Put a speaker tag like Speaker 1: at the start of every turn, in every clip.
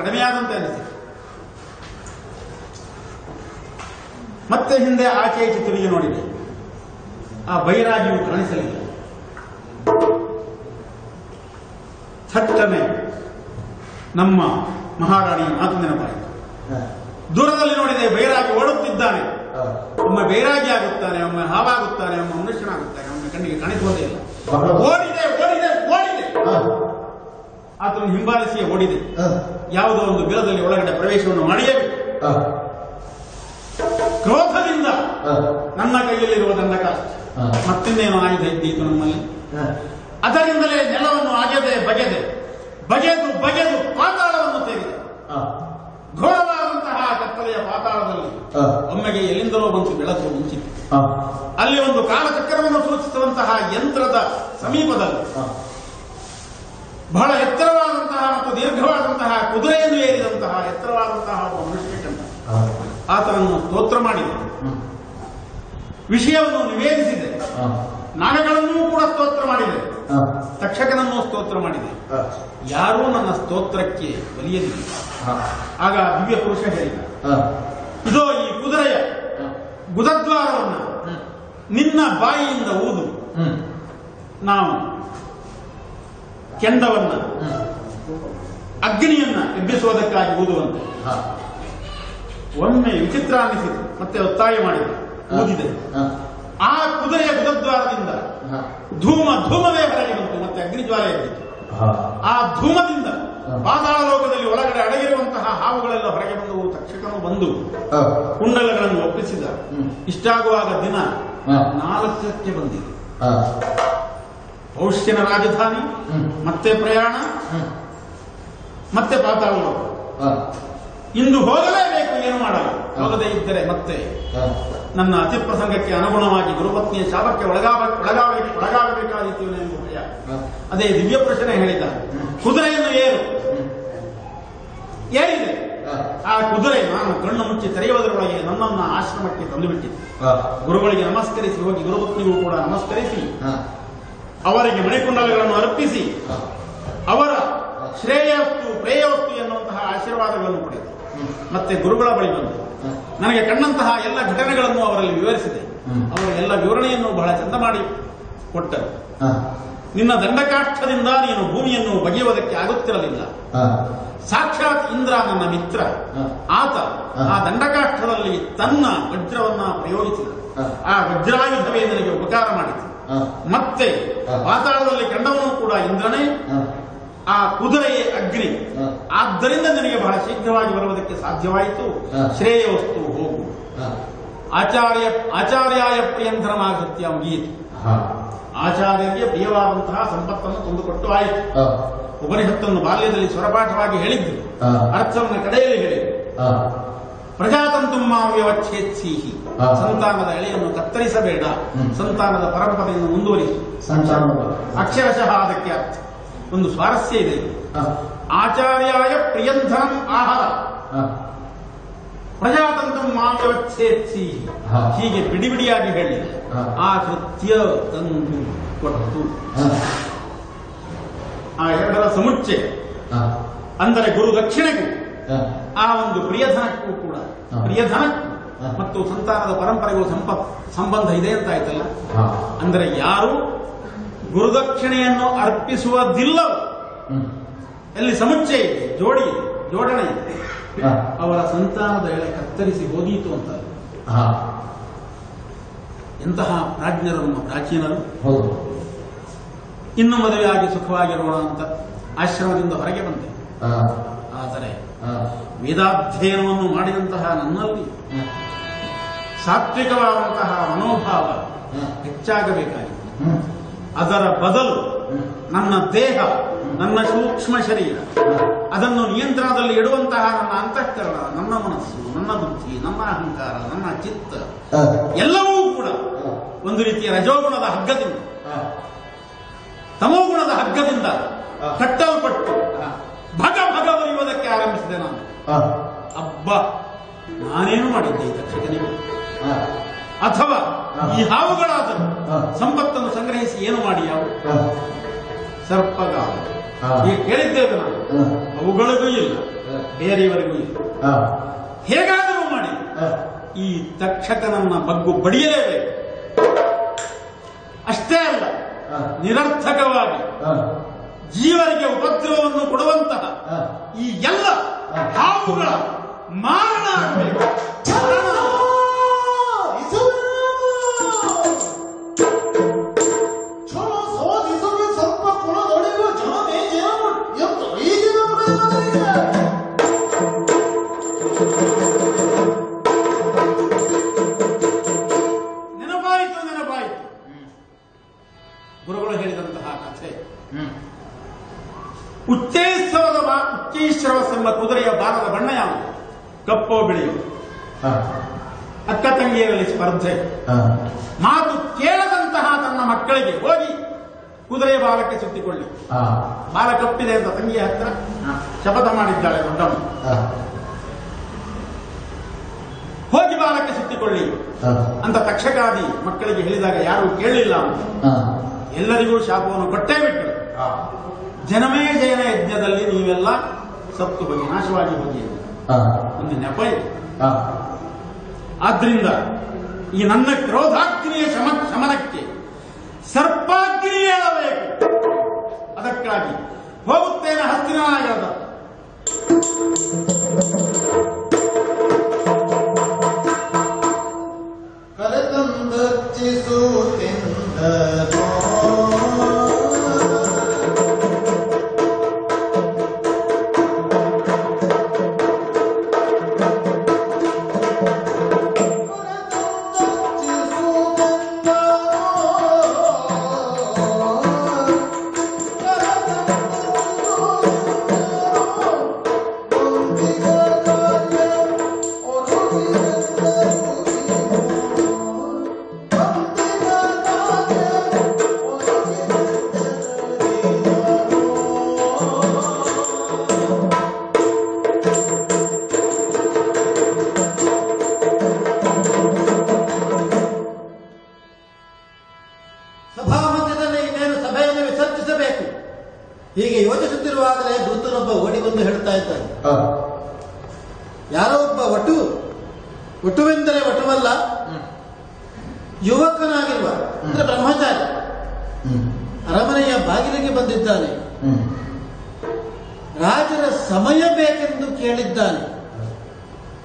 Speaker 1: ಕಡಿಮೆಯಾದಂತೆ ಅನಿಸಿತು ಮತ್ತೆ ಹಿಂದೆ ಆಚೆ ಚಿತ್ರಿಗೆ ತಿರುಗಿ ನೋಡಿದೆ. ಆ ಬೈರಾಗಿಯು ಕಾಣಿಸಲಿಲ್ಲ. ಥಟ್ಟನೆ ನಮ್ಮ ಮಹಾರಾಣಿ ಮಾತು ನೆನಪಾಯಿತು. ದೂರದಲ್ಲಿ ನೋಡಿದೆ ಬೈರಾಗಿ ಓಡುತ್ತಿದ್ದಾನೆ. ಒಮ್ಮೆ ಬೈರಾಗಿ ಆಗುತ್ತಾನೆ ಒಮ್ಮೆ ಹಾವಾಗುತ್ತಾನೆ ಒಮ್ಮೆ ಮನುಷ್ಯನಾಗುತ್ತಾನೆ ಒಮ್ಮೆ ಕಣ್ಣಿಗೆ ಕಾಣಿಸುವುದೇ ಇಲ್ಲ. ಓಡಿದೆ ಓಡಿದೆ ಓಡಿದೆ. ಆತನು ಹಿಂಬಾಲಿಸಿಯೇ ಓಡಿದೆ. ಯಾವುದೋ ಒಂದು ಗಿಡದಲ್ಲಿ ಒಳಗಡೆ ಪ್ರವೇಶವನ್ನು ಮಾಡಿಯೇ ಬಿಟ್ಟು ಕ್ರೋಧದಿಂದ ನನ್ನ ಕೈಯಲ್ಲಿರುವ ಕಾಸ್ತ ಮತ್ತಿನ್ನೇನು ಆಯುಧ ಇದ್ದೀತು ನಮ್ಮಲ್ಲಿ? ಅದರಿಂದಲೇ ನೆಲವನ್ನು ಅಗೆದೆ ಬಗೆದೆ ಬಗೆದು ಬಗೆದು ಪಾತಾಳವನ್ನು ತೆಗೆದೆ. ಘೋರವಾದಂತಹ ಕತ್ತಲೆಯ ಪಾತಾಳದಲ್ಲಿ ಒಮ್ಮೆಗೆ ಎಲ್ಲಿಂದಲೋ ಬಂತು ಬೆಳಕು ಮುಂಚಿತು. ಅಲ್ಲಿ ಒಂದು ಕಾಲಚಕ್ರವನ್ನು ಸೂಚಿಸುವಂತಹ ಯಂತ್ರದ ಸಮೀಪದಲ್ಲಿ ಬಹಳ ಎತ್ತರವಾದಂತಹ ಮತ್ತು ದೀರ್ಘವಾದಂತಹ ಕುದುರೆಯನ್ನು ಏರಿದಂತಹ ಎತ್ತರವಾದಂತಹ ಒಬ್ಬ ಆತನನ್ನು ಸ್ತೋತ್ರ ಮಾಡಿದೆ ವಿಷಯವನ್ನು ನಿವೇದಿಸಿದೆ. ನಾಗಗಳನ್ನೂ ಕೂಡ ಸ್ತೋತ್ರ ಮಾಡಿದೆ. ತಕ್ಷಕನನ್ನು ಸ್ತೋತ್ರ ಮಾಡಿದೆ. ಯಾರೂ ನನ್ನ ಸ್ತೋತ್ರಕ್ಕೆ ಬಲಿಯಲಿಲ್ಲ. ಆಗ ದಿವ್ಯ ಪುರುಷ ಹೇಳಿದ ಇದೋ ಈ ಕುದುರೆಯ ಗುದದ್ವಾರವನ್ನು ನಿನ್ನ ಬಾಯಿಯಿಂದ ಊದು. ನಾವು ಕೆಂಡವನ್ನ ಅಗ್ನಿಯನ್ನ ಎಬ್ಬಿಸುವುದಕ್ಕಾಗಿ ಊದುವಂತೆ ಒಮ್ಮೆ ವಿಚಿತ್ರ ಅನ್ನಿಸಿತು ಮತ್ತೆ ಒತ್ತಾಯ ಮಾಡಿದೆ ಊದಿದೆ ಆ ಕುದುರೆಯ ಗುದದ್ವಾರದಿಂದ ಧೂಮ ಧೂಮವೇ ಹೊರಗೆ ಬಂತು ಮತ್ತೆ ಅಗ್ನಿಜ್ವಾಲ ಎದ್ದಿತು ಆ ಧೂಮದಿಂದ ಪಾತಾಳ ಲೋಕದಲ್ಲಿ ಒಳಗಡೆ ಅಡಗಿರುವಂತಹ ಹಾವುಗಳೆಲ್ಲ ಹೊರಗೆ ಬಂದು ತಕ್ಷಕನು ಬಂದು ಕುಂಡಲಗಳನ್ನು ಒಪ್ಪಿಸಿದ. ಇಷ್ಟಾಗುವಾಗ ದಿನ ನಾಲ್ಕಕ್ಕೆ ಬಂದಿದೆ. ಪೌಷ್ಯನ ರಾಜಧಾನಿ ಮತ್ತೆ ಪ್ರಯಾಣ ಮತ್ತೆ ಪಾತಾಳ ಇಂದು ಹೋಗಲೇಬೇಕು ಏನು ಮಾಡಲು? ಹೋಗದೇ ಇದ್ದರೆ ಮತ್ತೆ ನನ್ನ ಅತಿ ಪ್ರಸಂಗಕ್ಕೆ ಅನುಗುಣವಾಗಿ ಗುರುಪತ್ನಿಯ ಶಾಪಕ್ಕೆ ಒಳಗಾಗ ಒಳಗಾಗಬೇಕು ಒಳಗಾಗಬೇಕಾದೀತು ಎಂಬ ಭಯ ಅದೇ ದಿವ್ಯ ಪ್ರಶ್ನೆ ಹೇಳಿದ ಕುದುರೆಯನ್ನು ಏರು? ಏರಿದೆ. ಆ ಕುದುರೆ ನಾನು ಕಣ್ಣು ಮುಚ್ಚಿ ತೆರೆಯುವುದರೊಳಗೆ ನನ್ನನ್ನ ಆಶ್ರಮಕ್ಕೆ ತಂದುಬಿಟ್ಟಿದೆ. ಗುರುಗಳಿಗೆ ನಮಸ್ಕರಿಸಿ ಹೋಗಿ ಗುರುಪತ್ನಿಗೂ ಕೂಡ ನಮಸ್ಕರಿಸಿ. ಅವರಿಗೆ ಮಣಿಕುಂಡಲಗಳನ್ನು ಅರ್ಪಿಸಿ. ಶ್ರೇಯಸ್ತು ಪ್ರೇಯಸ್ತು ಎನ್ನುವಂತಹ ಆಶೀರ್ವಾದಗಳನ್ನು ಪಡೆದು ಮತ್ತೆ ಗುರುಗಳ ಬಳಿ ಬಂದು. ನನಗೆ ಕಂಡಂತಹ ಎಲ್ಲ ಘಟನೆಗಳನ್ನು ಅವರಲ್ಲಿ ವಿವರಿಸಿದೆ. ಅವರ ಎಲ್ಲ ವಿವರಣೆಯನ್ನು ಬಹಳ ಚಂದ ಮಾಡಿ ಕೊಟ್ಟರು. ನಿನ್ನ ದಂಡಕಾಷ್ಠದಿಂದ ನೀನು ಭೂಮಿಯನ್ನು ಬಗೆಯುವುದಕ್ಕೆ ಆಗುತ್ತಿರಲಿಲ್ಲ. ಸಾಕ್ಷಾತ್ ಇಂದ್ರ ನನ್ನ ಮಿತ್ರ. ಆತ ಆ ದಂಡಕಾಷ್ಠದಲ್ಲಿ ತನ್ನ ವಜ್ರವನ್ನ ಪ್ರಯೋಗಿಸಿದ. ಆ ವಜ್ರಾಯುಧವೇ ನನಗೆ ಉಪಕಾರ ಮಾಡಿತು. ಮತ್ತೆ ಪಾತಾಳದಲ್ಲಿ ಕಂಡವನು ಕೂಡ ಇಂದ್ರನೇ. ಆ ಕುದುರೆಯೇ ಅಗ್ನಿ. ಆದ್ದರಿಂದ ನನಗೆ ಬಹಳ ಶೀಘ್ರವಾಗಿ ಬರುವುದಕ್ಕೆ ಸಾಧ್ಯವಾಯಿತು. ಶ್ರೇಯ ವಸ್ತು ಹೋಗು. ಆಚಾರ್ಯ ಆಚಾರ್ಯಾಯ ಪ್ರಿಯಂಧರಮಾಗತ್ಯ ಮುಗಿಯಿತು. ಆಚಾರ್ಯರಿಗೆ ಪ್ರಿಯವಾದಂತಹ ಸಂಪತ್ತನ್ನು ತಂದುಕೊಟ್ಟು ಆಯಿತು. ಉಪನಿಷತ್ತನ್ನು ಬಾಲ್ಯದಲ್ಲಿ ಸ್ವರಪಾಠವಾಗಿ ಹೇಳಿದ್ದು ಅರ್ಥವನ್ನು ಕಡೆಯಲ್ಲಿ ಹೇಳಿದ್ರು. ಪ್ರಜಾತಂತು ಮಾವ್ಯವಚ್ಛೇತ್ಸೀಹಿ ಸಂತಾನದ ಎಳೆಯನ್ನು ಕತ್ತರಿಸಬೇಡ. ಸಂತಾನದ ಪರಂಪರೆಯನ್ನು ಮುಂದುವರಿಸಿ. ಅಕ್ಷರಶಃ ಅದಕ್ಕೆ ಅರ್ಥ. ಒಂದು ಸ್ವಾರಸ್ಯ ಇದೆ. ಆಚಾರ್ಯಾಯ ಪ್ರಿಯಂಧನಂ ಆಹಾರ. ಪ್ರಜಾತಂತ್ರ ಮಾವ್ಯವಚ್ಛೇತ್ಸಿ. ಹೀಗೆ ಬಿಡಿ ಬಿಡಿಯಾಗಿ ಹೇಳಿ. ಆ ಕೃತ್ಯ ತಂದು ಕೊಟ್ಟು. ಆ ಎರಡರ ಸಮುಚ್ಚೆ. ಅಂದರೆ ಗುರು ದಕ್ಷಿಣೆಗೂ. ಆ ಒಂದು ಪ್ರಿಯಧನಕ್ಕೂ ಕೂಡ. ಪ್ರಿಯಧನಕ್ಕೂ. ಮತ್ತು ಸಂತಾನದ ಪರಂಪರೆಗೂ ಸಂಪ ಸಂಬಂಧ ಇದೆ ಅಂತ ಆಯ್ತಲ್ಲ? ಅಂದರೆ ಯಾರು ಗುರುದಕ್ಷಿಣೆಯನ್ನು ಅರ್ಪಿಸುವುದಿಲ್ಲ ಎಲ್ಲಿ ಸಮುಚ್ಚಯ ಇದೆ ಜೋಡಿ ಇದೆ ಜೋಡಣೆ ಇದೆ. ಅವರ ಸಂತಾನದ ಎಳೆ ಕತ್ತರಿಸಿ ಹೋದೀತು ಅಂತ. ಎಂತಹ ಪ್ರಾಜ್ಞರು ನಮ್ಮ ಪ್ರಾಚೀನರು ಇನ್ನು ಮದುವೆಯಾಗಿ ಸುಖವಾಗಿರೋಣ ಅಂತ ಆಶ್ರಮದಿಂದ ಹೊರಗೆ ಬಂದೆ. ಆದರೆ ವೇದಾಧ್ಯಯನವನ್ನು ಮಾಡಿದಂತಹ ನನ್ನಲ್ಲಿ ಸಾತ್ವಿಕವಾದಂತಹ ಮನೋಭಾವ ಹೆಚ್ಚಾಗಬೇಕಾಗಿದೆ. ಅದರ ಬದಲು ನನ್ನ ದೇಹ ನನ್ನ ಸೂಕ್ಷ್ಮ ಶರೀರ ಅದನ್ನು ನಿಯಂತ್ರಣದಲ್ಲಿ ಇಡುವಂತಹ ನನ್ನ ಅಂತಃಕರಣ ನನ್ನ ಮನಸ್ಸು ನನ್ನ ಬುದ್ಧಿ ನನ್ನ ಅಹಂಕಾರ ನನ್ನ ಚಿತ್ತ ಎಲ್ಲವೂ ಕೂಡ ಒಂದು ರೀತಿಯ ರಜೋಗುಣದ ಹಗ್ಗದಿಂದ ತಮೋಗುಣದ ಹಗ್ಗದಿಂದ ಕಟ್ಟಲ್ಪಟ್ಟು ಭಗ ಭಗ ಬರೆಯುವುದಕ್ಕೆ ಆರಂಭಿಸಿದೆ ನಾನು. ಅಬ್ಬ ನಾನೇನು ಮಾಡಿದ್ದೆ ಈ ತಕ್ಷಕನಿಗೆ? ಅಥವಾ ಈ ಹಾವುಗಳಾದರೂ. ಸಂಪತ್ತನ್ನು ಸಂಗ್ರಹಿಸಿ ಏನು ಮಾಡಿ ಯಾವ
Speaker 2: ಸರ್ಪದ.
Speaker 1: ಈಗ ಕೇಳಿದ್ದೇವೆ ನಾವು ಅವುಗಳಿಗೂ ಇಲ್ಲ. ಬೇರೆಯವರಿಗೂ ಇಲ್ಲ. ಹೇಗಾದರೂ ಮಾಡಿ. ಈ ತಕ್ಷಕನನ್ನ ಬಗ್ಗು ಬಡಿಯಲೇಬೇಕು ಅಷ್ಟೇ ಅಲ್ಲ ನಿರರ್ಥಕವಾಗಿ. ಜೀವರಿಗೆ ಉಪದ್ರವವನ್ನು ಕೊಡುವಂತಹ ಈ ಎಲ್ಲ. ಹಾವುಗಳ ಮಾರಣ ಆಗಬೇಕು ಗುರುಗಳು ಹೇಳಿದಂತಹ ಕಥೆ ಉಚ್ಚೇಶ್ವರದ ಬಾ ಉಚ್ಚೈಶ್ರವಸ್ ಎಂಬ ಕುದುರೆಯ ಬಾಲದ ಬಣ್ಣ ಯಾವುದು? ಕಪ್ಪೋ ಬಿಳಿಯೋ ಅಕ್ಕ ತಂಗಿಯರಲ್ಲಿ ಸ್ಪರ್ಧೆ. ಮಾತು ಕೇಳದಂತಹ ತನ್ನ ಮಕ್ಕಳಿಗೆ ಹೋಗಿ ಕುದುರೆ ಬಾಲಕ್ಕೆ ಸುತ್ತಿಕೊಳ್ಳಿ. ಬಾಲ ಕಪ್ಪಿದೆ ಅಂತ ತಂಗಿಯ ಹತ್ರ ಶಪಥ ಮಾಡಿದ್ದಾಳೆ ದೊಡ್ಡಮ್ಮ ಹೋಗಿ ಬಾಲಕ್ಕೆ ಸುತ್ತಿಕೊಳ್ಳಿ ಅಂತ ತಕ್ಷಕಾದಿ ಮಕ್ಕಳಿಗೆ ಹೇಳಿದಾಗ ಯಾರು ಕೇಳಲಿಲ್ಲ ಅಂತ ಎಲ್ಲರಿಗೂ ಶಾಪವನ್ನು ಕೊಟ್ಟೇ ಬಿಟ್ಟರು ಜನಮೇ ಜಯನ ಯಜ್ಞದಲ್ಲಿ ನೀವೆಲ್ಲ ಸತ್ತು ಹೋಗಿ ನಾಶವಾಗಿ ಹೋಗಿ. ಒಂದು ನೆಪ ಇದೆ. ಆದ್ರಿಂದ ಈ ನನ್ನ ಕ್ರೋಧಾಗ್ನಿಯ ಶಮ ಶಮನಕ್ಕೆ ಸರ್ಪಾಗ್ನಿ ಹೇಳಬೇಕು ಅದಕ್ಕಾಗಿ ಹೋಗುತ್ತೇನೆ ಹಸ್ತಿನಾಗದ
Speaker 3: ಹೀಗೆ ಯೋಚಿಸುತ್ತಿರುವಾಗಲೇ ದೂತನೊಬ್ಬ ಓಡಿ ಬಂದು ಹೇಳ್ತಾ ಇದ್ದಾನೆ ಯಾರೋ ಒಬ್ಬ ವಟು ವಟುವೆಂದರೆ ವಟುವಲ್ಲ ಯುವಕನಾಗಿರುವ ಅಂದ್ರೆ ಬ್ರಹ್ಮಚಾರಿ ಅರಮನೆಯ ಬಾಗಿಲಿಗೆ ಬಂದಿದ್ದಾನೆ. ರಾಜರ ಸಮಯ ಬೇಕೆಂದು ಕೇಳಿದ್ದಾನೆ.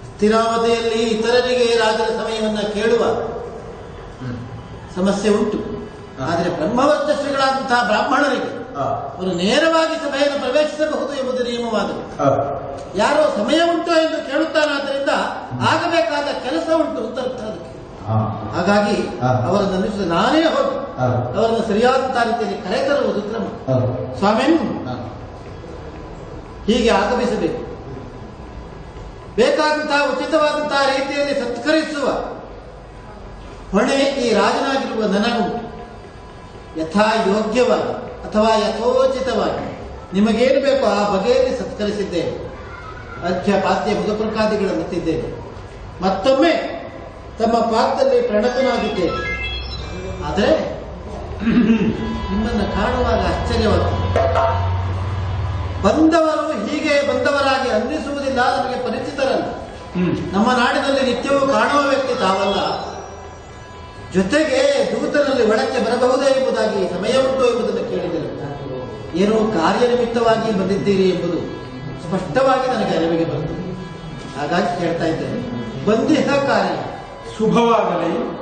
Speaker 3: ಸ್ಥಿರಾವಧಿಯಲ್ಲಿ ಇತರರಿಗೆ ರಾಜರ ಸಮಯವನ್ನ ಕೇಳುವ ಸಮಸ್ಯೆ ಉಂಟು. ಆದರೆ ಬ್ರಹ್ಮವರ್ಚಸ್ವಿಗಳಾದಂತಹ ಬ್ರಾಹ್ಮಣರಿಗೆ ಅವರು ನೇರವಾಗಿ ಸಭೆಯನ್ನು ಪ್ರವೇಶಿಸಬಹುದು ಎಂಬುದು ನಿಯಮವಾದವು ಯಾರೋ ಸಮಯ ಉಂಟು ಎಂದು ಕೇಳುತ್ತಾನಾದ್ದರಿಂದ ಆಗಬೇಕಾದ ಕೆಲಸ ಉಂಟು ಅಂತ ಅರ್ಥ ಅದಕ್ಕೆ ಹಾಗಾಗಿ. ಅವರನ್ನು ನಿಲ್ಲಿಸಿದ ನಾನೇ ಹೋಗಿ. ಅವರನ್ನು ಸರಿಯಾದಂತಹ ರೀತಿಯಲ್ಲಿ ಕರೆತರುವುದು ಕ್ರಮ. ಸ್ವಾಮಿನ್ ಹೀಗೆ ಆಗಮಿಸಬೇಕು. ಬೇಕಾದಂತಹ ಉಚಿತವಾದಂತಹ ರೀತಿಯಲ್ಲಿ ಸತ್ಕರಿಸುವ ಹೊಣೆ ಈ ರಾಜನಾಗಿರುವ ನನಗುಂಟು ಯಥಾ ಯೋಗ್ಯವಾಗಿ ಅಥವಾ ಯಥೋಚಿತವಾಗಿ ನಿಮಗೇನು ಬೇಕೋ ಆ ಬಗೆಯಲ್ಲಿ ಸತ್ಕರಿಸಿದ್ದೇನೆ. ಅಧ್ಯ ಪಾತ್ಯ ಮುಖಪ್ರಕಾದಿಗಳನ್ನು ತಿದ್ದೇನೆ ಮತ್ತೊಮ್ಮೆ ತಮ್ಮ ಪಾತ್ರದಲ್ಲಿ ಪ್ರಣತನಾಗಿದ್ದೇನೆ. ಆದರೆ ನಿಮ್ಮನ್ನು ಕಾಣುವಾಗ ಆಶ್ಚರ್ಯವಾಗ್ತದೆ. ಬಂದವರು ಹೀಗೆ ಬಂದವರಾಗಿ ಅನ್ನಿಸುವುದಿಲ್ಲ, ನಮಗೆ ಪರಿಚಿತರಲ್ಲ. ನಮ್ಮ ನಾಡಿನಲ್ಲಿ ನಿತ್ಯವೂ ಕಾಣುವ ವ್ಯಕ್ತಿ ತಾವಲ್ಲ. ಜೊತೆಗೆ ದೂತನಲ್ಲಿ ಒಳಕ್ಕೆ ಬರಬಹುದೇ ಎಂಬುದಾಗಿ ಸಮಯ ಉಂಟು ಎಂಬುದನ್ನು ಕೇಳಿದರು ಏನೋ ಕಾರ್ಯನಿಮಿತ್ತವಾಗಿ ಬಂದಿದ್ದೀರಿ ಎಂಬುದು ಸ್ಪಷ್ಟವಾಗಿ ನನಗೆ ಅರಿವಿಗೆ ಬಂತು. ಹಾಗಾಗಿ ಕೇಳ್ತಾ ಇದ್ದೇನೆ. ಬಂದಿಹ ಕಾರ್ಯ
Speaker 1: ಶುಭವಾಗಲಿ.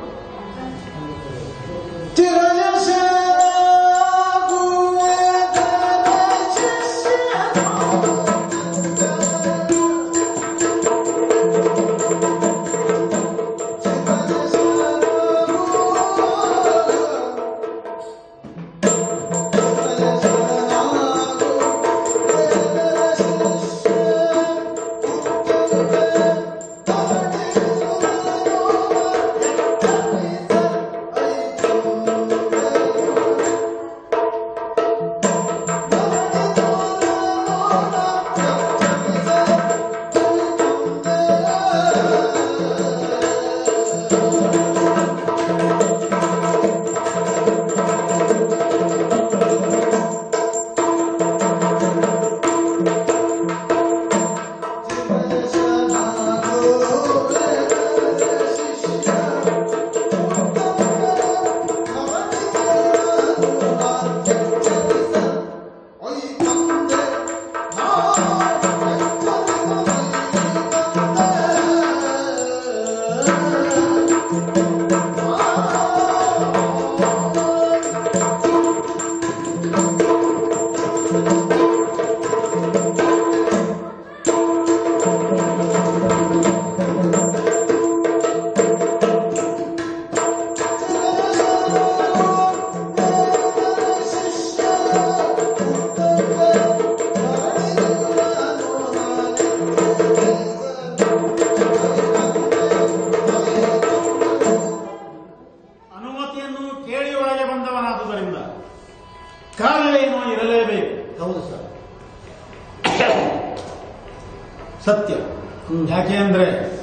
Speaker 1: ಯಾಕೆ ಅಂದ್ರೆ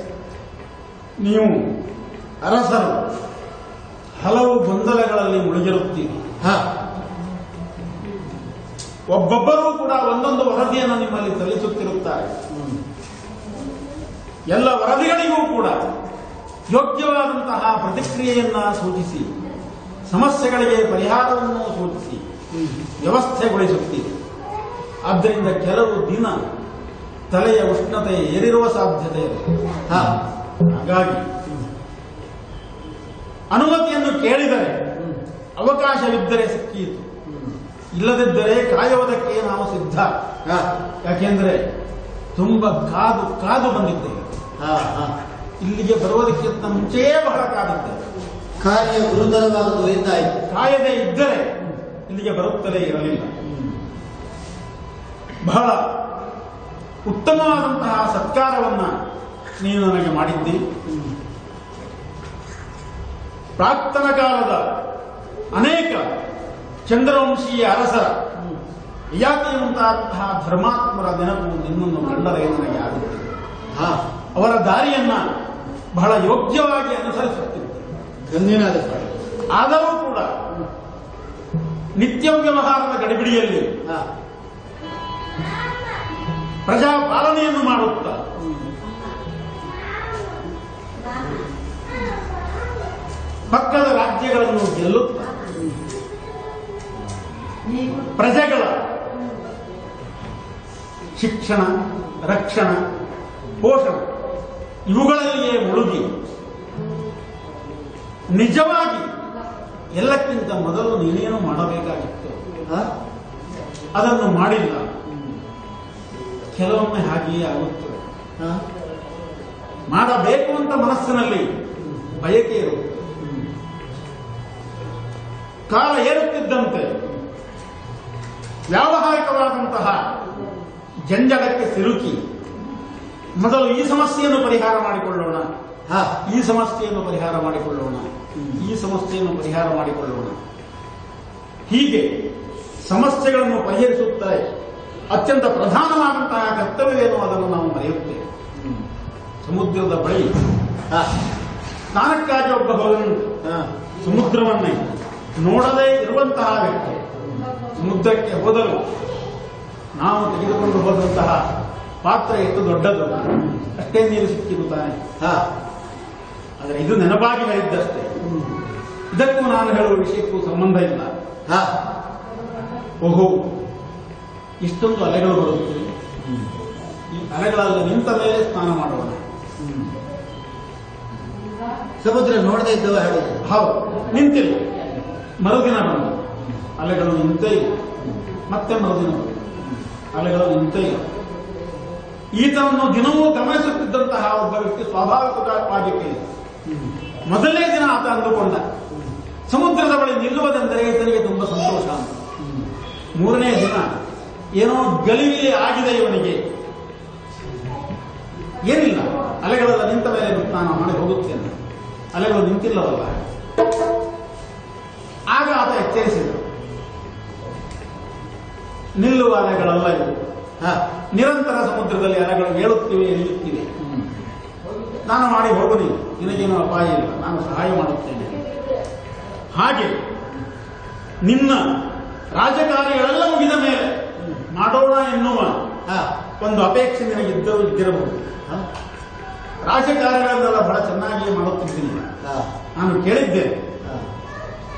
Speaker 1: ನೀವು ಅರಸರು ಹಲವು ಗೊಂದಲಗಳಲ್ಲಿ ಮುಳುಗಿರುತ್ತೀರಿ.
Speaker 3: ಹ.
Speaker 1: ಒಬ್ಬೊಬ್ಬರೂ ಕೂಡ ಒಂದೊಂದು ವರದಿಯನ್ನು ನಿಮ್ಮಲ್ಲಿ ಸಲ್ಲಿಸುತ್ತಿರುತ್ತಾರೆ. ಎಲ್ಲ ವರದಿಗಳಿಗೂ ಕೂಡ ಯೋಗ್ಯವಾದಂತಹ ಪ್ರತಿಕ್ರಿಯೆಯನ್ನ ಸೂಚಿಸಿ ಸಮಸ್ಯೆಗಳಿಗೆ ಪರಿಹಾರವನ್ನು ಸೂಚಿಸಿ ವ್ಯವಸ್ಥೆಗೊಳಿಸುತ್ತೀರಿ. ಆದ್ದರಿಂದ ಕೆಲವು ದಿನ ತಲೆಯ ಉಷ್ಣತೆ ಏರಿರುವ ಸಾಧ್ಯತೆ ಇದೆ.
Speaker 3: ಹಾ
Speaker 1: ಹಾಗಾಗಿ ಅನುಮತಿಯನ್ನು ಕೇಳಿದರೆ. ಅವಕಾಶವಿದ್ದರೆ ಸಿಕ್ಕೀತು. ಇಲ್ಲದಿದ್ದರೆ ಕಾಯುವುದಕ್ಕೆ ನಾವು ಸಿದ್ಧ. ಯಾಕೆಂದ್ರೆ ತುಂಬ ಕಾದು ಕಾದು ಬಂದಿದ್ದೇವೆ
Speaker 3: ಹಾ ಹಾ.
Speaker 1: ಇಲ್ಲಿಗೆ ಬರುವುದಕ್ಕಿಂತ ಮುಂಚೆಯೇ ಬಹಳ ಕಾದಿದ್ದೇವೆ
Speaker 3: ಕಾರ್ಯ ಗುರುತರವಾದದ್ದು ಇದ್ದಾಯಿತು
Speaker 1: ಕಾಯದೇ ಇದ್ದರೆ ಇಲ್ಲಿಗೆ ಬರುತ್ತಲೇ ಇರಲಿಲ್ಲ. ಬಹಳ ಉತ್ತಮವಾದಂತಹ ಸತ್ಕಾರವನ್ನ ನೀನು ನನಗೆ ಮಾಡಿದ್ದಿ. ಪ್ರಾಕ್ತನ ಕಾಲದ ಅನೇಕ ಚಂದ್ರವಂಶೀಯ ಅರಸರ ಮುಂತಾದಂತಹ ಧರ್ಮಾತ್ಮರ ನೆನಪು ನಿನ್ನನ್ನು ಕಂಡರೆ ನನಗೆ ಆಗುತ್ತೆ. ಅವರ ದಾರಿಯನ್ನ ಬಹಳ ಯೋಗ್ಯವಾಗಿ ಅನುಸರಿಸುತ್ತಿದ್ದೆ ಆದರೂ ಕೂಡ ನಿತ್ಯ ವ್ಯವಹಾರದ ಗಡಿಬಿಡಿಯಲ್ಲಿ ಪ್ರಜಾಪಾಲನೆಯನ್ನು ಮಾಡುತ್ತಾ. ಪಕ್ಕದ ರಾಜ್ಯಗಳನ್ನು ಗೆಲ್ಲುತ್ತಾ. ಪ್ರಜೆಗಳ ಶಿಕ್ಷಣ, ರಕ್ಷಣ, ಪೋಷಣ ಇವುಗಳಲ್ಲಿಯೇ ಮುಳುಗಿ ನಿಜವಾಗಿ ಎಲ್ಲಕ್ಕಿಂತ ಮೊದಲು ನೀನೇನು ಮಾಡಬೇಕಾಗಿತ್ತು? ಅದನ್ನು ಮಾಡಿಲ್ಲ. ಕೆಲವೊಮ್ಮೆ ಹಾಗೆಯೇ ಆಗುತ್ತದೆ ಮಾಡಬೇಕು ಅಂತ ಮನಸ್ಸಿನಲ್ಲಿ ಬಯಕೆ ಇರುತ್ತೆ. ಕಾಲ ಏರುತ್ತಿದ್ದಂತೆ, ವ್ಯಾವಹಾರಿಕವಾದಂತಹ ಜಂಜಗಕ್ಕೆ ಸಿಲುಕಿ, ಮೊದಲು ಈ ಸಮಸ್ಯೆಯನ್ನು ಪರಿಹಾರ ಮಾಡಿಕೊಳ್ಳೋಣ. ಈ ಸಮಸ್ಯೆಯನ್ನು ಪರಿಹಾರ ಮಾಡಿಕೊಳ್ಳೋಣ. ಈ ಸಮಸ್ಯೆಯನ್ನು ಪರಿಹಾರ ಮಾಡಿಕೊಳ್ಳೋಣ. ಹೀಗೆ ಸಮಸ್ಯೆಗಳನ್ನು ಪರಿಹರಿಸುತ್ತಾರೆ. ಅತ್ಯಂತ ಪ್ರಧಾನವಾದಂತಹ ಕರ್ತವ್ಯವೇನು ಅದನ್ನು ನಾವು ಮರೆಯುತ್ತೇವೆ. ಸಮುದ್ರದ ಬಳಿ. ಸ್ನಾನಕ್ಕಾಗಿ ಒಬ್ಬ ಸಮುದ್ರವನ್ನೇ ನೋಡದೇ ಇರುವಂತಹ ವ್ಯಕ್ತಿ ಸಮುದ್ರಕ್ಕೆ ಹೋದರು ನಾವು ತೆಗೆದುಕೊಂಡು ಹೋದಂತಹ ಪಾತ್ರ ಎಷ್ಟು ದೊಡ್ಡದು? ಅಷ್ಟೇ ನೀರು ಸಿಕ್ಕಿರುತ್ತಾನೆ. ಆದರೆ ಇದು ನೆನಪಾಗಿ ಹೇಳಿದ್ದಷ್ಟೇ ಇದಕ್ಕೂ ನಾನು ಹೇಳುವ ವಿಷಯಕ್ಕೂ ಸಂಬಂಧ ಇಲ್ಲ. ಓಹೋ. ಇಷ್ಟೊಂದು ಅಲೆಗಳು ಬರುತ್ತವೆ ಈ ಅಲೆಗಳಲ್ಲಿ ನಿಂತ ಮೇಲೆ ಸ್ನಾನ ಮಾಡೋಣ
Speaker 3: ಸಮುದ್ರ ನೋಡದೇ ಇದ್ದವ ಹೇಳುದು
Speaker 1: ಹೌದು ನಿಂತಿಲ್ಲ. ಮರುದಿನ ಬಂದು. ಅಲೆಗಳು ನಿಂತೇ ಇಲ್ಲ. ಮತ್ತೆ ಮರುದಿನ ಅಲೆಗಳು ನಿಂತೇ ಇಲ್ಲ. ಈತನನ್ನು ದಿನವೂ ಗಮನಿಸುತ್ತಿದ್ದಂತಹ ಒಬ್ಬ ವ್ಯಕ್ತಿ ಸ್ವಾಭಾವಿಕವಾಗಿ ಮೊದಲನೇ ದಿನ ಆತ ಅಂದುಕೊಂಡ. ಸಮುದ್ರದ ಬಳಿ ನಿಲ್ಲುವುದೆಂದರೆ ಈತನಿಗೆ ತುಂಬಾ ಸಂತೋಷ ಅಂತ. ಮೂರನೇ ದಿನ ಏನೋ ಗಲಿಬಿಲಿ ಆಗಿದೆ ಇವನಿಗೆ. ಏನಿಲ್ಲ. ಅಲೆಗಳೆಲ್ಲ ನಿಂತ ಮೇಲೆ ನಾನು ಮಾಡಿ ಹೋಗುತ್ತೇನೆ. ಅಲೆಗಳು ನಿಂತಿಲ್ಲವಲ್ಲ. ಆಗ ಆತ ಎಚ್ಚರಿಸಿದ. ನಿಲ್ಲುವ ಅಲೆಗಳಲ್ಲ
Speaker 3: ಇದು.
Speaker 1: ನಿರಂತರ ಸಮುದ್ರದಲ್ಲಿ ಅಲೆಗಳು ಹೇಳುತ್ತಿವೆ ಇಳಿಯುತ್ತಿವೆ ನಾನು ಮಾಡಿ ಹೋಗಲಿ ನಿನಗೇನು ಅಪಾಯ ಇಲ್ಲ. ನಾನು ಸಹಾಯ ಮಾಡುತ್ತೇನೆ. ಹಾಗೆ ನಿನ್ನ ರಾಜಕಾರಿಗಳೆಲ್ಲ ಮುಗಿದ ಮೇಲೆ ಮಾಡೋಣ ಎನ್ನುವ
Speaker 3: ಹಾ.
Speaker 1: ಒಂದು ಅಪೇಕ್ಷೆ ನಿನಗಿದ್ದರೂ ಇದ್ದಿರಬಹುದು. ರಾಜಕಾರಣಗಳನ್ನೆಲ್ಲ ಬಹಳ ಚೆನ್ನಾಗಿ ಮಾಡುತ್ತಿದ್ದೀನಿ ನಾನು ಕೇಳಿದ್ದೇನೆ.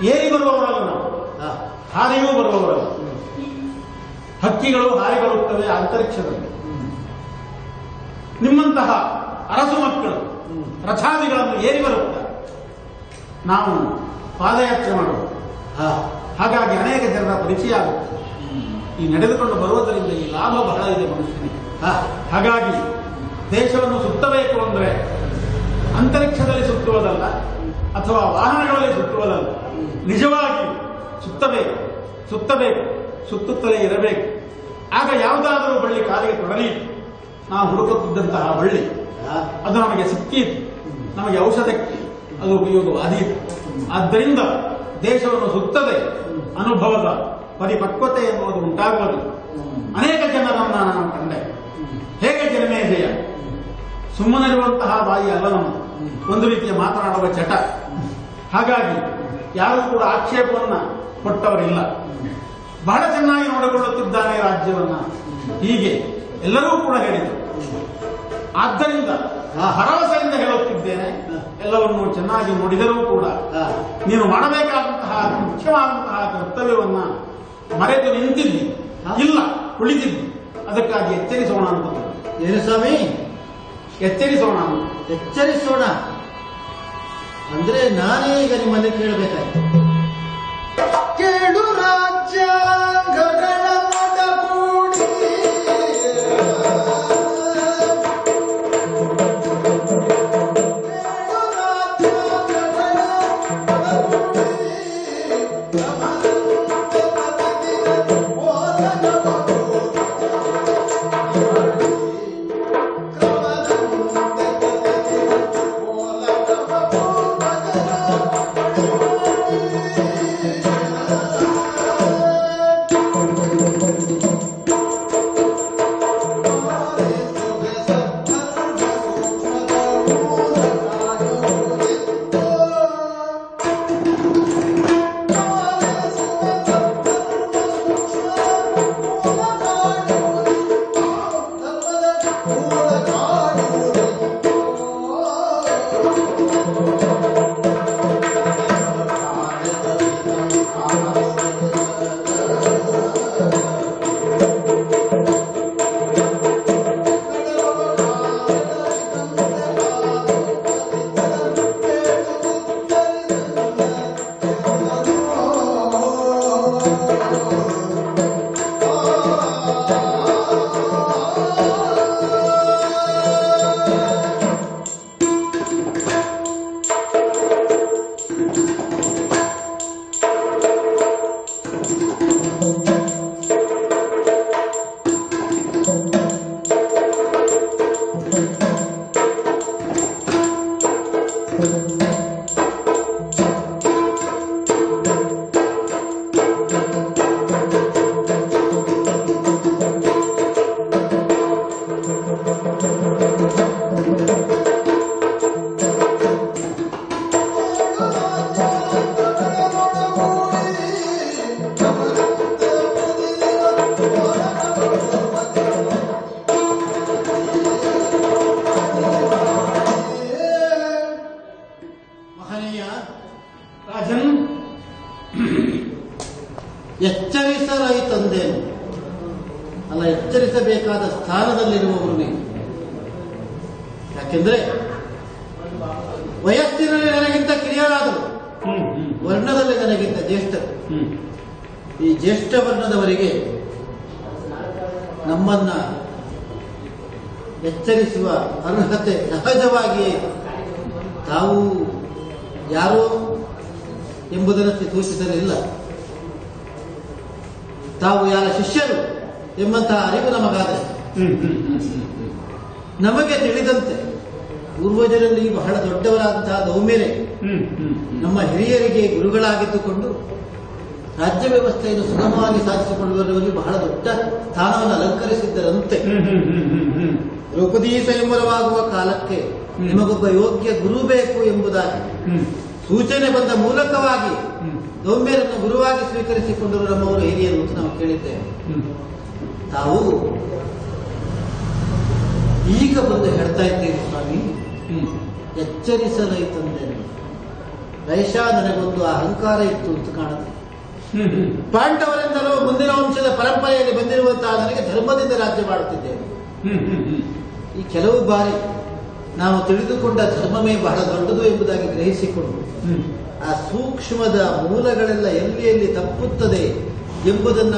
Speaker 1: ಏರಿ ಬರುವವರಲ್ಲ ನಾವು. ಹಾರಿಯೂ ಬರುವವರಲ್ಲ. ಹಕ್ಕಿಗಳು ಹಾರಿ ಬರುತ್ತವೆ ಅಂತರಿಕ್ಷದಲ್ಲಿ. ನಿಮ್ಮಂತಹ ಅರಸು ಮಕ್ಕಳು ರಥಾದಿಗಳನ್ನು ಏರಿ ಬರುತ್ತಾರೆ ನಾವು ಪಾದಯಾತ್ರೆ ಮಾಡುವುದು
Speaker 3: ಹಾ.
Speaker 1: ಹಾಗಾಗಿ ಅನೇಕ ಜನರ ಪರಿಚಯ ಆಗುತ್ತೆ. ಈ ನಡೆದುಕೊಂಡು ಬರುವುದರಿಂದ ಈ ಲಾಭ ಬಹಳ ಇದೆ ಮನುಷ್ಯನಿಗೆ. ಹಾಗಾಗಿ ದೇಶವನ್ನು ಸುತ್ತಬೇಕು ಅಂದರೆ ಅಂತರಿಕ್ಷದಲ್ಲಿ ಸುತ್ತುವುದಲ್ಲ, ಅಥವಾ ವಾಹನಗಳಲ್ಲಿ ಸುತ್ತುವುದಲ್ಲ, ನಿಜವಾಗಿ ಸುತ್ತಬೇಕು ಸುತ್ತಬೇಕು, ಸುತ್ತುತ್ತಲೇ ಇರಬೇಕು. ಆಗ ಯಾವುದಾದರೂ ಬಳ್ಳಿ ಕಾಲಿಗೆ ತೊಡಲಿ, ನಾವು ಹುಡುಕುತ್ತಿದ್ದಂತಹ ಬಳ್ಳಿ, ಅದು ನಮಗೆ ಸಿಕ್ಕೀತು ನಮಗೆ ಔಷಧಕ್ಕೆ ಅದು ಉಪಯೋಗವಾದೀತು. ಆದ್ದರಿಂದ ದೇಶವನ್ನು ಸುತ್ತದೆ ಅನುಭವದ ಪರಿಪಕ್ವತೆ ಎಂಬುದು ಉಂಟಾಗುವುದು. ಅನೇಕ ಜನರನ್ನ ನಾನು ಕಂಡೆ. ಹೇಗೆ ಜನಮೇಜಯ ಸುಮ್ಮನಿರುವಂತಹ ಬಾಯಿ ಅಲ್ಲ ನಮ್ಮ ಒಂದು ರೀತಿಯ ಮಾತನಾಡುವ ಚಟ ಹಾಗಾಗಿ ಯಾರೂ ಕೂಡ ಆಕ್ಷೇಪವನ್ನ ಕೊಟ್ಟವರಿಲ್ಲ. ಬಹಳ ಚೆನ್ನಾಗಿ ನೋಡಿಕೊಳ್ಳುತ್ತಿದ್ದಾನೆ ರಾಜ್ಯವನ್ನ. ಹೀಗೆ ಎಲ್ಲರೂ ಕೂಡ ಹೇಳಿದರು. ಆದ್ದರಿಂದ ಆ ಭರವಸೆಯಿಂದ ಹೇಳುತ್ತಿದ್ದೇನೆ. ಎಲ್ಲವನ್ನು ಚೆನ್ನಾಗಿ ನೋಡಿದರೂ ಕೂಡ ನೀನು ಮಾಡಬೇಕಾದಂತಹ ಮುಖ್ಯವಾದಂತಹ ಕರ್ತವ್ಯವನ್ನ ಮರೆತು ನಿಂತಿದ್ವಿ ಇಲ್ಲ ಕುಳಿತಿದ್ದಿ ಅದಕ್ಕಾಗಿ ಎಚ್ಚರಿಸೋಣ ಅಂತ
Speaker 3: ಏನು ಸ್ವಾಮಿ?
Speaker 1: ಎಚ್ಚರಿಸೋಣ ಅಂತ.
Speaker 3: ಎಚ್ಚರಿಸೋಣ. ಅಂದ್ರೆ ನಾನೇ ಈಗ ನಿಮ್ಮಲ್ಲಿ ಕೇಳಬೇಕಾಯ್ತು.
Speaker 2: ಕೇಳು ರಾಜ್ಯಾಂಗಗಳ
Speaker 3: ಅರ್ಹತೆ ಸಹಜವಾಗಿ ತಾವು ಯಾರೋ ಎಂಬುದರಂತೆ ತೋರಿಸಿದರಿಲ್ಲ ತಾವು ಯಾರ ಶಿಷ್ಯರು ಎಂಬಂತಹ ಅರಿವು ನಮಗಾದರೆ. ನಮಗೆ ತಿಳಿದಂತೆ ಪೂರ್ವಜರಲ್ಲಿ ಬಹಳ ದೊಡ್ಡವರಾದಂತಹ
Speaker 1: ಹ್ಮ್
Speaker 3: ನಮ್ಮ ಹಿರಿಯರಿಗೆ ಗುರುಗಳಾಗಿದ್ದುಕೊಂಡು ರಾಜ್ಯ ವ್ಯವಸ್ಥೆಯನ್ನು ಸುಗಮವಾಗಿ ಸಾಧಿಸಿಕೊಳ್ಳುವಲ್ಲಿ ಬಹಳ ದೊಡ್ಡ ಸ್ಥಾನವನ್ನು ಅಲಂಕರಿಸಿದ್ದರಂತೆ. ದ್ರೌಪದಿ ಸ್ವಯಂವರವಾಗುವ ಕಾಲಕ್ಕೆ. ನಿಮಗೊಬ್ಬ ಯೋಗ್ಯ ಗುರು ಬೇಕು ಎಂಬುದಾಗಿ ಸೂಚನೆ ಬಂದ ಮೂಲಕವಾಗಿ ದೌಮ್ಯರನ್ನು ಗುರುವಾಗಿ ಸ್ವೀಕರಿಸಿಕೊಂಡರು ನಮ್ಮವರು ಹಿರಿಯರು ಅಂತ ನಾವು ಕೇಳಿದ್ದೇವೆ. ತಾವು ಈಗ ಬಂದು ಹೇಳ್ತಾ ಇದ್ದೀರಿ ಸ್ವಾಮಿ. ಎಚ್ಚರಿಸಲೈತಂದೆ ರೈಷ ನನಗೊಂದು ಅಹಂಕಾರ ಇತ್ತು ಅಂತ ಕಾಣುತ್ತೆ. ಪಾಂಡವರಿಂದಲೂ ಮುಂದಿನ ವಂಶದ ಪರಂಪರೆಯಲ್ಲಿ ಬಂದಿರುವಂತಹ ನನಗೆ ಧರ್ಮದಿಂದ ರಾಜ್ಯ ಮಾಡುತ್ತಿದ್ದೇನೆ ಈ ಕೆಲವು ಬಾರಿ ನಾವು ತಿಳಿದುಕೊಂಡ ಧರ್ಮವೇ ಬಹಳ ದೊಡ್ಡದು ಎಂಬುದಾಗಿ ಗ್ರಹಿಸಿಕೊಂಡು ಆ ಸೂಕ್ಷ್ಮದ ಮೂಲಗಳೆಲ್ಲ ಎಲ್ಲಿ ಎಲ್ಲಿ ತಪ್ಪುತ್ತದೆ ಎಂಬುದನ್ನ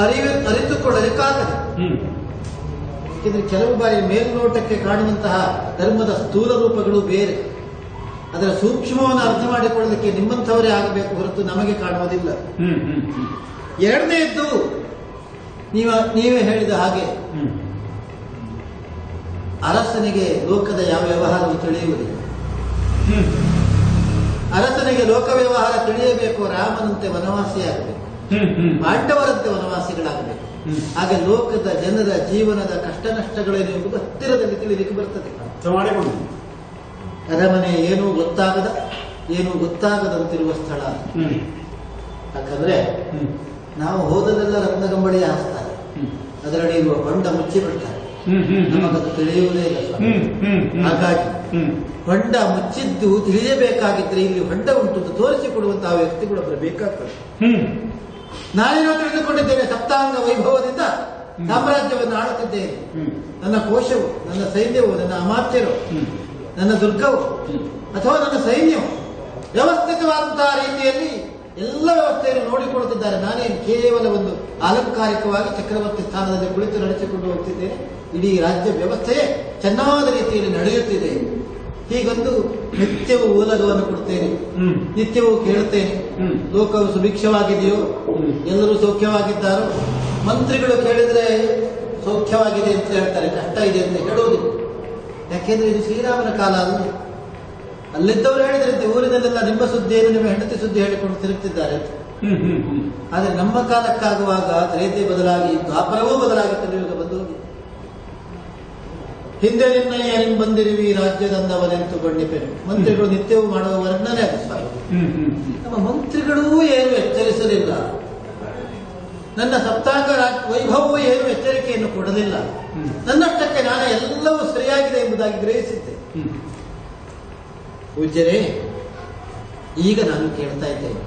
Speaker 3: ಅರಿವು ಅರಿತುಕೊಳ್ಳಲಿಕ್ಕಾಗದೆ ಯಾಕೆಂದ್ರೆ ಕೆಲವು ಬಾರಿ ಮೇಲ್ನೋಟಕ್ಕೆ ಕಾಣುವಂತಹ ಧರ್ಮದ ಸ್ಥೂಲ ರೂಪಗಳು ಬೇರೆ. ಅದರ ಸೂಕ್ಷ್ಮವನ್ನು ಅರ್ಥ ಮಾಡಿಕೊಳ್ಳಲಿಕ್ಕೆ ನಿಮ್ಮಂಥವರೇ ಆಗಬೇಕು ಹೊರತು ನಮಗೆ ಕಾಣುವುದಿಲ್ಲ.
Speaker 1: ಹ್ಮ್
Speaker 3: ನೀವು ನೀವ ಹೇಳಿದ ಹಾಗೆ ಅರಸನಿಗೆ ಲೋಕದ ಯಾವ ವ್ಯವಹಾರವೂ ತಿಳಿಯುವುದಿಲ್ಲ. ಅರಸನಿಗೆ ಲೋಕ ವ್ಯವಹಾರ ತಿಳಿಯಬೇಕು ರಾಮನಂತೆ ವನವಾಸಿಯಾಗಬೇಕು. ಪಾಂಡವರಂತೆ ವನವಾಸಿಗಳಾಗಬೇಕು. ಹಾಗೆ ಲೋಕದ ಜನರ ಜೀವನದ ಕಷ್ಟ ನಷ್ಟಗಳೇನು ಎಂಬುದು ಹತ್ತಿರದಲ್ಲಿ ತಿಳಿಲಿಕ್ಕೆ ಬರ್ತದೆ. ಅರಮನೆ ಏನೂ ಗೊತ್ತಾಗದ ಏನೂ ಗೊತ್ತಾಗದಂತಿರುವ ಸ್ಥಳ. ಯಾಕಂದ್ರೆ ನಾವು ಹೋದದೆಲ್ಲ ರತ್ನಗಂಬಳಿಯ ಹಾಸ್ತಾರೆ
Speaker 1: ಅದರಡಿ
Speaker 3: ಅದರಲ್ಲಿ ಇರುವ ಹೊಂಡ ಮುಚ್ಚಿ ನಮಗದು ತಿಳಿಯುವುದೇ ಇಲ್ಲ ಹಾಗಾಗಿ ಹೊಂಡ ಮುಚ್ಚಿದ್ದು ತಿಳಿಯಬೇಕಾಗಿದ್ರೆ ಇಲ್ಲಿ ಹೊಂಡ ಉಂಟು ಅಂತ ತೋರಿಸಿಕೊಡುವಂತಹ ವ್ಯಕ್ತಿಗಳೊಬ್ಬರು ಬೇಕಾಗ್ತದೆ.
Speaker 1: ಹ್ಮ್.
Speaker 3: ನಾನೇನೋ ತಿಳಿದುಕೊಂಡಿದ್ದೇನೆ ಸಪ್ತಾಂಗ ವೈಭವದಿಂದ ಸಾಮ್ರಾಜ್ಯವನ್ನು ಆಳುತ್ತಿದ್ದೇನೆ. ನನ್ನ ಕೋಶವು ನನ್ನ ಸೈನ್ಯವು ನನ್ನ ಅಮಾತ್ಯರು ನನ್ನ ದುರ್ಗವು ಅಥವಾ ನನ್ನ ಸೈನ್ಯವು ವ್ಯವಸ್ಥಿತವಾದಂತಹ ರೀತಿಯಲ್ಲಿ ಎಲ್ಲ ವ್ಯವಸ್ಥೆಯನ್ನು ನೋಡಿಕೊಳ್ಳುತ್ತಿದ್ದಾರೆ. ನಾನೇನು ಕೇವಲ ಒಂದು ಅಲಂಕಾರಿಕವಾಗಿ ಚಕ್ರವರ್ತಿ ಸ್ಥಾನದಲ್ಲಿ ಕುಳಿತು ನಡೆಸಿಕೊಂಡು ಹೋಗ್ತಿದ್ದೇನೆ. ಇಡೀ ರಾಜ್ಯ ವ್ಯವಸ್ಥೆಯೇ ಚೆನ್ನಾದ ರೀತಿಯಲ್ಲಿ ನಡೆಯುತ್ತಿದೆ. ಹೀಗೊಂದು ನಿತ್ಯವೂ ಓಲಗವನ್ನು ಕೊಡ್ತೇನೆ. ನಿತ್ಯವೂ ಕೇಳುತ್ತೇನೆ. ಲೋಕವು ಸುಭಿಕ್ಷವಾಗಿದೆಯೋ? ಎಲ್ಲರೂ ಸೌಖ್ಯವಾಗಿದ್ದಾರೋ? ಮಂತ್ರಿಗಳು ಕೇಳಿದ್ರೆ ಸೌಖ್ಯವಾಗಿದೆ ಅಂತ ಹೇಳ್ತಾರೆ. ಕಷ್ಟ ಇದೆ ಅಂತ ಹೇಳುವುದಿಲ್ಲ ಯಾಕೆಂದ್ರೆ ಇದು ಶ್ರೀರಾಮನ ಕಾಲ ಅಲ್ಲ. ಅಲ್ಲಿದ್ದವರು ಹೇಳಿದ್ರಂತೆ ಊರಿನಲ್ಲೆಲ್ಲ ನಿಮ್ಮ ಸುದ್ದಿಯನ್ನು ನಿಮ್ಮ ಹೆಂಡತಿ ಸುದ್ದಿ ಹೇಳಿಕೊಂಡು ತಿರುಗುತ್ತಿದ್ದಾರೆ ಅಂತ ಆದ್ರೆ ನಮ್ಮ ಕಾಲಕ್ಕಾಗುವಾಗ ತ್ರೇತೆ ಬದಲಾಗಿ ದ್ವಾಪರವೂ ಬದಲಾಗಿ ಕಲಿಯುಗ ಬಂದು. ಹಿಂದೆ ನಿನ್ನ ಏನೇನು ಬಂದಿರುವಿ ರಾಜ್ಯದಂದವನೆಂತು ಬಣ್ಣಿಪೆನು ಮಂತ್ರಿಗಳು ನಿತ್ಯವೂ ಮಾಡುವ ವರ್ಣನೆ ಅದು ನಮ್ಮ ಮಂತ್ರಿಗಳೂ ಏನು ಎಚ್ಚರಿಸಲಿಲ್ಲ. ನನ್ನ ಸಪ್ತಾಂಗ ವೈಭವವು ಏನು ಎಚ್ಚರಿಕೆಯನ್ನು ಕೊಡಲಿಲ್ಲ. ನನ್ನಷ್ಟಕ್ಕೆ ನಾನು ಎಲ್ಲವೂ ಸರಿಯಾಗಿದೆ ಎಂಬುದಾಗಿ ಗ್ರಹಿಸಿದ್ದೆ. ಪೂಜ್ಯರೇ ಈಗ ನಾನು ಕೇಳ್ತಾ ಇದ್ದೇನೆ.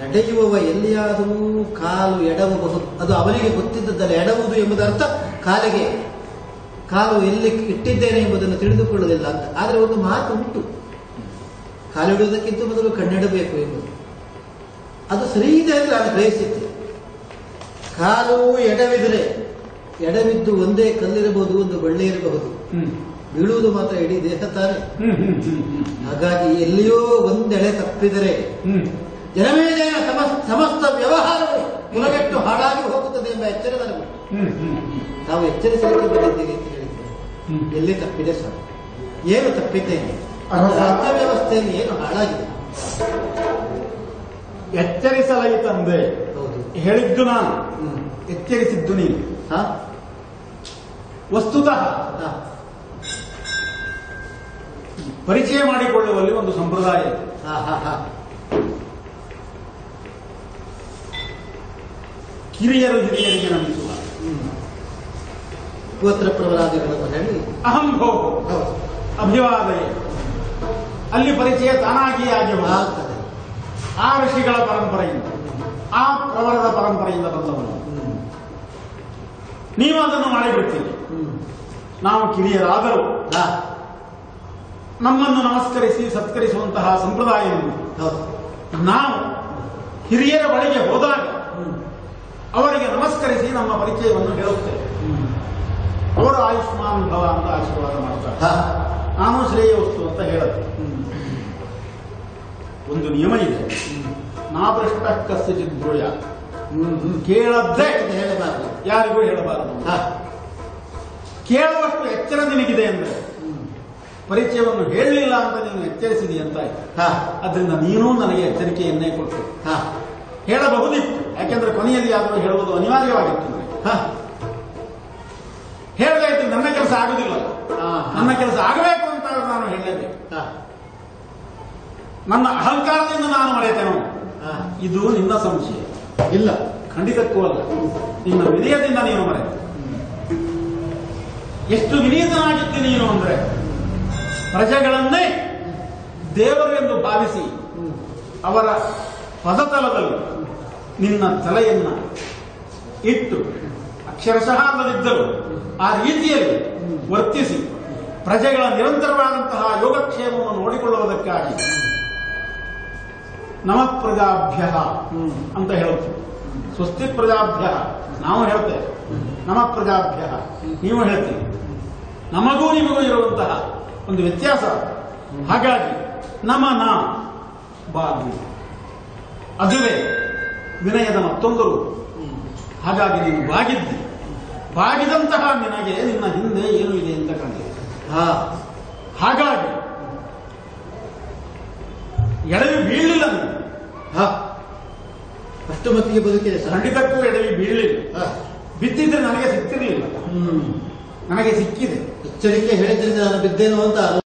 Speaker 3: ನಡೆಯುವವ ಎಲ್ಲಿಯಾದರೂ ಕಾಲು ಎಡವಬಹುದು ಅದು ಅವನಿಗೆ ಗೊತ್ತಿದ್ದದ್ದಲ್ಲ ಎಡವುದು ಎಂಬುದರ್ಥ ಕಾಲಿಗೆ ಕಾಲು ಎಲ್ಲಿ ಇಟ್ಟಿದ್ದೇನೆ ಎಂಬುದನ್ನು ತಿಳಿದುಕೊಳ್ಳುವುದಿಲ್ಲ ಅಂತ. ಆದರೆ ಒಂದು ಮಾತು ಉಂಟು. ಕಾಲಿಡುವುದಕ್ಕಿಂತ ಮೊದಲು ಕಣ್ಣಿಡಬೇಕು ಎಂಬುದು. ಅದು ಸರಿ ಇದೆ ಎಂದು ನಾನು ಗ್ರಹಿಸಿದ್ದೆ. ಕಾಲು ಎಡವಿದರೆ ಎಡವಿದ್ದು ಒಂದೇ ಕಲ್ಲಿರಬಹುದು ಒಂದು ಬಳ್ಳಿ ಇರಬಹುದು. ಬೀಳುವುದು ಮಾತ್ರ ಇಡೀ ದೇಹ ತಾನೆ. ಹಾಗಾಗಿ ಎಲ್ಲಿಯೋ ಒಂದೆಡೆ ತಪ್ಪಿದರೆ
Speaker 1: ಹ್ಮ್.
Speaker 3: ಜನಮೇಜನ ಸಮಸ್ತ ವ್ಯವಹಾರವು ಕುಲಗೆಟ್ಟು ಹಾಳಾಗಿ ಹೋಗುತ್ತದೆ ಎಂಬ ಎಚ್ಚರ ನನಗೆ ತಾವು ಎಚ್ಚರಿಸಲಿಕ್ಕೆ ಬಂದಿದ್ದೀರಿ? ಅಂತ ಎಲ್ಲಿ ತಪ್ಪಿದೆ ಸರ್ ಏನು ತಪ್ಪಿದ್ದೇನೆ
Speaker 1: ಅರ್ಥ.
Speaker 3: ರಾಜ್ಯ ವ್ಯವಸ್ಥೆಯಲ್ಲಿ ಏನು ಹಾಳಾಗಿದೆ
Speaker 1: ಎಚ್ಚರಿಸಲಾಯಿತಂದೆ
Speaker 3: ಹೌದು
Speaker 1: ಹೇಳಿದ್ದು ನಾನು. ಎಚ್ಚರಿಸಿದ್ದು ನೀನು
Speaker 3: ಹಾ?
Speaker 1: ವಸ್ತುತಃ ಪರಿಚಯ ಮಾಡಿಕೊಳ್ಳುವಲ್ಲಿ ಒಂದು ಸಂಪ್ರದಾಯ ಇದೆ. ಕಿರಿಯರು ಹಿರಿಯರಿಗೆ ನಮಿಸುವ
Speaker 3: ಹ್ಮ್. ಗೋತ್ರ ಪ್ರವರಾದಿಗಳನ್ನು ಹೇಳಿ.
Speaker 1: ಅಹಂ ಭೋ. ಅಭಿವಾದಯ ಅಲ್ಲಿ ಪರಿಚಯ ತಾನಾಗಿಯೇ ಆಗಿ.
Speaker 3: ಆಗ್ತದೆ.
Speaker 1: ಆ ಋಷಿಗಳ ಪರಂಪರೆಯಿಂದ ಆ ಪ್ರವರದ ಪರಂಪರೆಯಿಂದ ಬಂದವನು. ನೀವು ಅದನ್ನು ಮಾಡಿಬಿಡ್ತೀರಿ. ನಾವು ಕಿರಿಯರಾದರೂ ನಮ್ಮನ್ನು ನಮಸ್ಕರಿಸಿ ಸತ್ಕರಿಸುವಂತಹ
Speaker 3: ಸಂಪ್ರದಾಯ
Speaker 1: ನಾವು ಹಿರಿಯರ ಬಳಿಗೆ ಹೋದಾಗ. ಅವರಿಗೆ ನಮಸ್ಕರಿಸಿ ನಮ್ಮ ಪರಿಚಯವನ್ನು ಹೇಳುತ್ತೇವೆ. ಅವರು ಆಯುಷ್ಮಾನ್ ಭವ ಅಂತ ಆಶೀರ್ವಾದ ಮಾಡ್ತಾರೆ
Speaker 3: ಹಾ.
Speaker 1: ನಾನು ಶ್ರೇಯ ವಸ್ತು ಅಂತ ಹೇಳುತ್ತೆ ಒಂದು ನಿಯಮ ಇದೆ ನಾ ಭ್ರಷ್ಟ ಕಸ್ಯಚಿತ್
Speaker 3: ಭೂಯ.
Speaker 1: ಕೇಳದ್ದೇ
Speaker 3: ಹೇಳಬಾರದು
Speaker 1: ಯಾರಿಗೂ ಹೇಳಬಾರದು
Speaker 3: ಹಾ.
Speaker 1: ಕೇಳುವಷ್ಟು ಎಚ್ಚರ ನಿನಗಿದೆ ಅಂದ್ರೆ ಪರಿಚಯವನ್ನು ಹೇಳಲಿಲ್ಲ ಅಂತ ನೀನು ಎಚ್ಚರಿಸಿದಿ ಅಂತ. ಅದರಿಂದ ನೀನೂ ನನಗೆ ಎಚ್ಚರಿಕೆಯನ್ನೇ ಕೊಟ್ಟು
Speaker 3: ಹಾ.
Speaker 1: ಹೇಳಬಹುದಿತ್ತು ಯಾಕೆಂದ್ರೆ ಕೊನೆಯಲ್ಲಿ ಯಾರು ಹೇಳುವುದು ಅನಿವಾರ್ಯವಾಗಿತ್ತು ನನಗೆ
Speaker 3: ಹಾ.
Speaker 1: ಹೇಳದೇ ಇದ್ರೆ ನನ್ನ ಕೆಲಸ ಆಗುದಿಲ್ಲ. ನನ್ನ ಕೆಲಸ ಆಗಬೇಕು ಅಂತ ನಾನು ಹೇಳಲೇಬೇಕು. ನನ್ನ ಅಹಂಕಾರದಿಂದ ನಾನು ಮರೆತೇನೋ. ಇದು ನಿನ್ನ ಸಂಶಯ
Speaker 3: ಇಲ್ಲ
Speaker 1: ಖಂಡಿತಕ್ಕೂ ಅಲ್ಲ ನಿನ್ನ ವಿನಯದಿಂದ ನೀನು ಮರೆತ ಎಷ್ಟು ವಿನೀತನಾಗಿದ್ದಿ ನೀನು ಅಂದ್ರೆ ಪ್ರಜೆಗಳನ್ನೇ ದೇವರು ಎಂದು ಭಾವಿಸಿ. ಅವರ ಪದತಲದಲ್ಲಿ ನಿನ್ನ ತಲೆಯನ್ನ ಇಟ್ಟು ಅಕ್ಷರಶಃ ಅಲ್ಲದಿದ್ದರು ಆ ರೀತಿಯಲ್ಲಿ ವರ್ತಿಸಿ ಪ್ರಜೆಗಳ ನಿರಂತರವಾದಂತಹ ಯೋಗಕ್ಷೇಮವನ್ನು ನೋಡಿಕೊಳ್ಳುವುದಕ್ಕಾಗಿ ನಮ ಪ್ರಜಾಭ್ಯ. ಅಂತ ಹೇಳುತ್ತೆ. ಸ್ವಸ್ತಿ ಪ್ರಜಾಭ್ಯ. ನಾವು ಹೇಳ್ತೇವೆ. ನಮ ಪ್ರಜಾಭ್ಯ. ನೀವು ಹೇಳ್ತೀವಿ ನಮಗೂ ನಿಮಗೂ ಇರುವಂತಹ ಒಂದು ವ್ಯತ್ಯಾಸ ಹಾಗಾಗಿ ನಮ ನಮನ ಬಾಗಿ ಅದುವೇ ವಿನಯದ ಮತ್ತೊಂದು ರೂಪ. ಹಾಗಾಗಿ ನೀನು ಬಾಗಿದ್ದಿ. ಬಾಗಿದಂತಹ ನಿನಗೆ ನಿನ್ನ ಹಿಂದೆ ಏನು ಇದೆ ಅಂತ ಕಂಡೆ.
Speaker 3: ಹಾ.
Speaker 1: ಹಾಗಾಗಿ ಎಡವಿ ಬೀಳಲಿಲ್ಲ
Speaker 3: ನೀನು. ಅಷ್ಟು ಮತ್ತಿಗೆ ಬದುಕಿದೆ
Speaker 1: ಖಂಡಿತಕ್ಕೂ ಎಡವಿ ಬೀಳಲಿಲ್ಲ.
Speaker 3: ಹಾ.
Speaker 1: ಬಿದ್ದಿದ್ರೆ ನನಗೆ ಸಿಕ್ತಿರ್ಲಿಲ್ಲ ನನಗೆ ಸಿಕ್ಕಿದೆ.
Speaker 3: ಎಚ್ಚರಿಕೆ ಹೇಳಿದ್ರಿಂದ ನಾನು ಬಿದ್ದೇನು ಅಂತ